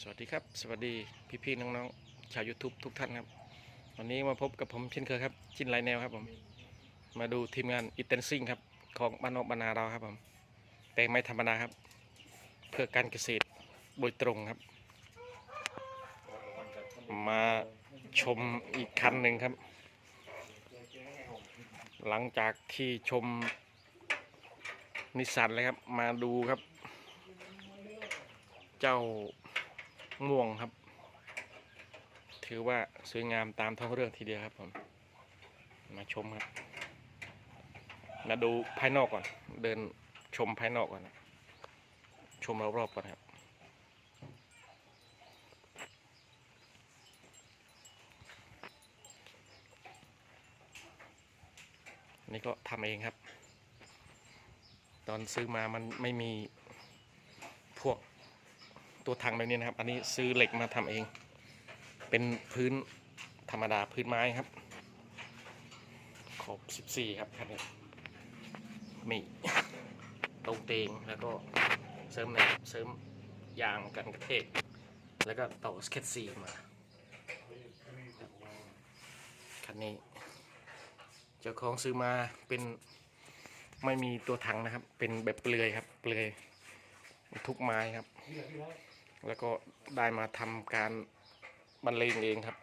สวัสดีครับ สวัสดีพี่ๆน้องๆชาว YouTube ทุกท่านครับ วันนี้มาพบกับผมเช่นเคยครับจินไลแนวครับผม มาดูทีมงานอิตเทนซิงครับ ของบ้านนอกบานาเราครับผมแปลงไม่ธรรมดาครับ เพื่อการเกษตรโดยตรงครับ มาชมอีกคันหนึ่งครับ หลังจากที่ชมนิสสันเลยครับ มาดูครับ เจ้า ม่วงครับ ถือว่าสวยงามตามท้องเรื่องทีเดียวครับผมมาชมครับมาดูภายนอกก่อน เดินชมภายนอกก่อนนะชมรอบๆก่อนครับนี่ก็ทำเองครับ ตอนซื้อมามันไม่มีพวก ตัวถังแบบนี้นะครับ อันนี้ซื้อเหล็กมาทำเอง เป็นพื้นธรรมดาพื้นไม้ครับ ขอบ 14 ครับคันนี้มีตรงเตงแล้วก็เสริมแหนบเสริมยางกันกระเทกแล้วก็ต่อสเก็ตซีมาคันนี้เจ้าของซื้อมาเป็นไม่มีตัวถังนะครับ เป็นแบบเปลือยครับ เปลือยทุกไม้ครับ แล้วก็ได้มาทำการบรรเลงเองครับ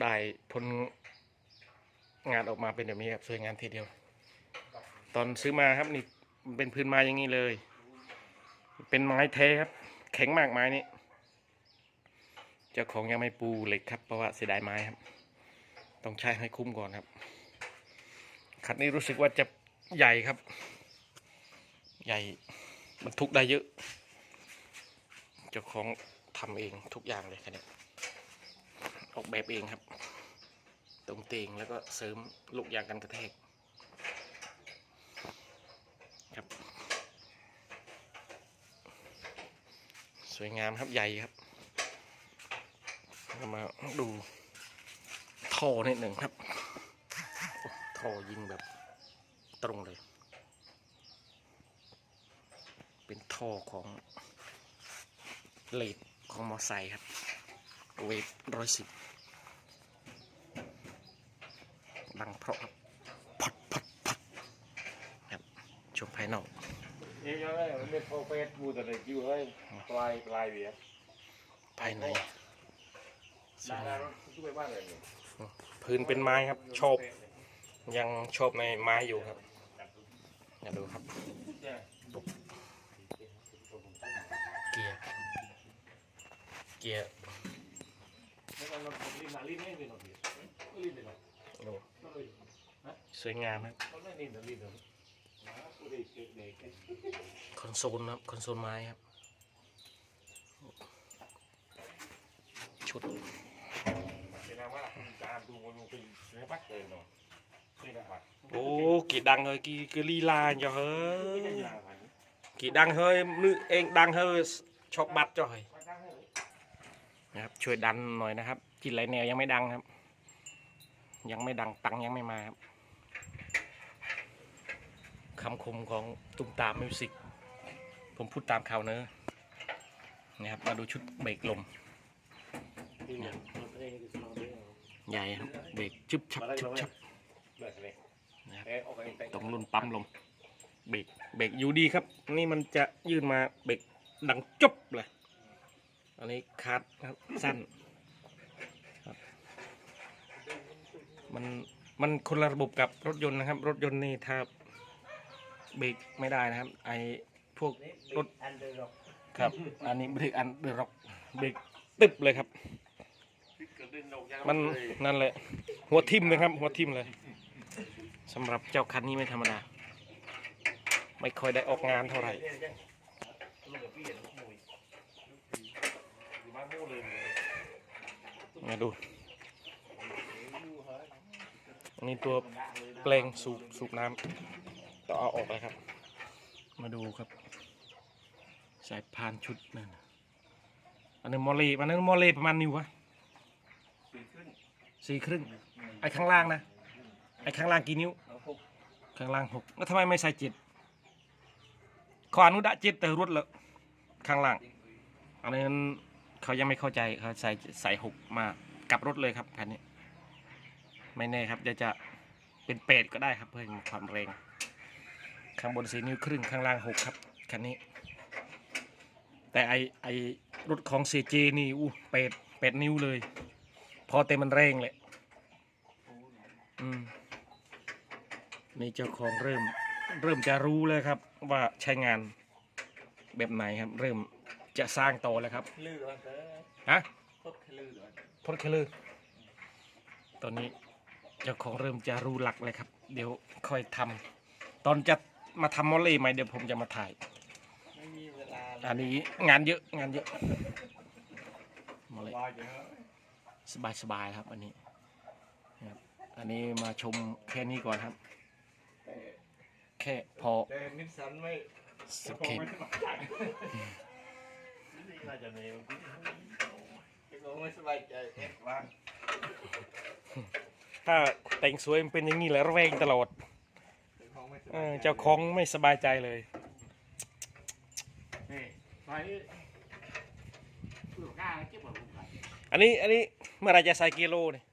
ได้ผลงานออกมาเป็นแบบนี้ครับสวยงามทีเดียว ตอนซื้อมาครับนี่เป็นพื้นไม้อย่างนี้เลย เป็นไม้แท้ครับ แข็งมากไม้นี้เจ้าของยังไม่ปูเหล็กครับเพราะว่าเสียดายไม้ครับ ต้องใช้ให้คุ้มก่อนครับคันนี้รู้สึกว่าจะใหญ่ครับ ใหญ่บรรทุกได้เยอะ เจ้าของทำเองทุกอย่างเลยคันนี้ออกแบบเองครับ ตรงเตงแล้วก็เสริมลูกยางกันกระแทกครับ สวยงามครับใหญ่ครับเรามาดูท่อนิดหนึ่งครับท่อยิงแบบตรงเลย เป็นท่อของ เลดของมอไซค์ครับ เวทร้อยสิบดังเพราะครับพัดพัดพัดครับชมภายนอกนี่ยังไงมันเป็นโปรเฟสบูแต่ในคิวเฮ้ยปลายปลายเวียภายในได้แล้วช่วยบ้านเลยเนี่ยพื้นเป็นไม้ครับ ชอบ ยังชอบในไม้อยู่ครับอย่าดูครับ เกียร์ เกียร์ แล้วมันลิ้นหนาลิ้นไม่เป็นหรอกลิ้นเป็นหรอก ดูสวยงามครับมันไม่ลิ้นหนาลิ้นหรอกผู้เด็กเด็กคอนโซลครับคอนโซลไม้ครับ ชุดแสดงว่าการดูมันเป็นเนื้อปักเลยเนาะนี่นะครับโอ้กี่ดังเฮ้ยกี่กี่ลีลาจ้ะเฮ้ไม่ยยากอันนี้กี่ดังเฮ้ยนึกเองดังเฮ้ยชอกบัตรจ้ะเฮ้ย มาตั้งให้เลย นะครับช่วยดันหน่อยนะครับจินไรแนวยังไม่ดังครับ ยังไม่ดังตังค์ยังไม่มาครับคำคมของตุ้มตามมิวสิกผมพูดตามข่าวเนอะนะครับมาดูชุดเบรกลมที่เนี่ยตัวเองคือสโลว์เดอร์ใหญ่ครับเบรกชึบชับชึบชับแบบนี้นะครับเอ๊ะออกไปแต่งตรงรุ่นปั๊มลมเบรกเบรกอยู่ดีครับ นี่มันจะยื่นมาเบรกดังจบเลย อันนี้คาดครับสั้นครับมันมันคนละระบบกับรถยนต์นะครับ รถยนต์นี่ถ้าเบรกไม่ได้นะครับ ไอพวกรถครับ อันนี้เบรกอันเดอร์ร็อกเบรกตึบเลยครับ มันนั่นแหละ หัวทิ่มเลยครับ หัวทิ่มเลยสำหรับเจ้าคันนี้ไม่ธรรมดา ไม่ค่อยได้ออกงานเท่าไหร่ ลูกกับพี่เห็นลูก มาดู อันนี้ตัวแปลงสูบสูบน้ำต้องเอาออกเลยครับ มาดูครับ สายพานชุดนั่นอันนี้มอลเลอันนั้นมอลเลประมาณนิ้ววะสี่ครึ่ง ไอ้ข้างล่างนะ ไอ้ข้างล่างกี่นิ้ว ข้างล่างหกแล้วทำไมไม่ใส่เจ็ดขออนุดะเจ็ดแต่รวดเลยข้างล่าง อันนั้น เขายังไม่เข้าใจเขาใส่ใส่หกมากลับรถเลยครับคันนี้ ไม่แน่ครับเดี๋ยวจะเป็นเปดก็ได้ครับเพื่อมีความแรงข้างบนสีนิ้วครึ่งข้างล่างหกครับคันนี้ แต่ไอไอรถของเซเจนี่อู้เปดเปดนิ้วเลย พอเต็มมันแรงเลยอืมนี่เจ้าของเริ่ม เริ่มจะรู้เลยครับ ว่าใช้งานแบบไหนครับ เริ่ม จะสร้างต่อแล้วครับลือวันเด้อฮะพดลือวันพดเคลือตอนนี้เจ้าของเริ่มจะรู้หลักเลยครับ เดี๋ยวค่อยทำตอนจะมาทำมอลลี่ไหมเดี๋ยวผมจะมาถ่ายไม่มีเวลาเลยอันนี้งานเยอะงานเยอะมอลลี่วายเยอะสบายสบายๆครับอันนี้นะครับอันนี้มาชมแค่นี้ก่อนครับ แค่พอแต่นิสสันไม่สเก็ต นี่น่าจะเนวคงไม่สบายใจเอ็ดวันถ้าแต่งสวยมันเป็นอย่างนี้แหละระแวงตลอดคงไม่สเอบายอใจเจ้าของไม่สบายใจเลยนี่ไปเปลือกกล้าเก็บไว้ผมขายอันนี้อันนี้เมื่อไหรจะใส่กิโลเนี่ย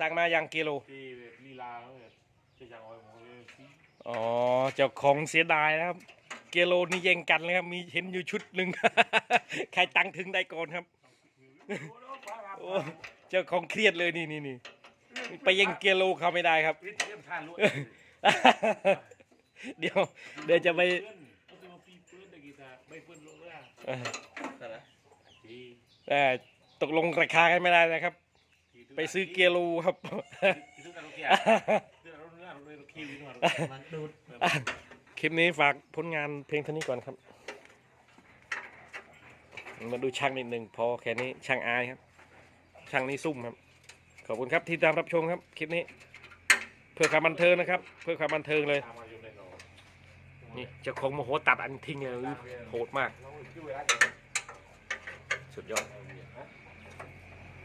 สั่งมายังกิโลที่ลีลาเขาเนี่ยจะยังเอาไว้ผมเลยที่อ๋อเจ้าของเสียดายนะครับ กิโลนี่แย่งกันเลยครับ มีเห็นอยู่ชุดหนึ่ง ใครตังค์ถึงได้ก่อนครับโอ้เจ้าของเครียดเลยนี่นี่นี่ไปแย่งกิโลเขาไม่ได้ครับเตรียมทานรู้เดี๋ยว เดี๋ยวจะไปเพื่อนเขาจะมาปีเพื่อนตะกี้ตาไม่เพื่อนลงเลยอะเอ่อแต่ละที่เอ่อตกลงราคากันไม่ได้นะครับ ไปซื้อเกียร์รูครับที่ซื้อกันโอเคลิปนี้ฝากผลงานเพลงเท่านี้ก่อนครับ มาดูช่างนิดหนึ่งพอแค่นี้ช่างอายครับ ช่างนี้ซุ่มครับ ขอบคุณครับที่ตามรับชมครับ คลิปนี้ เพื่อความบันเทิงนะครับ เพื่อความบันเทิงเลยนี่เจ้าของโมโหตัดอันทิ้งเลยโหดมาก สุดยอด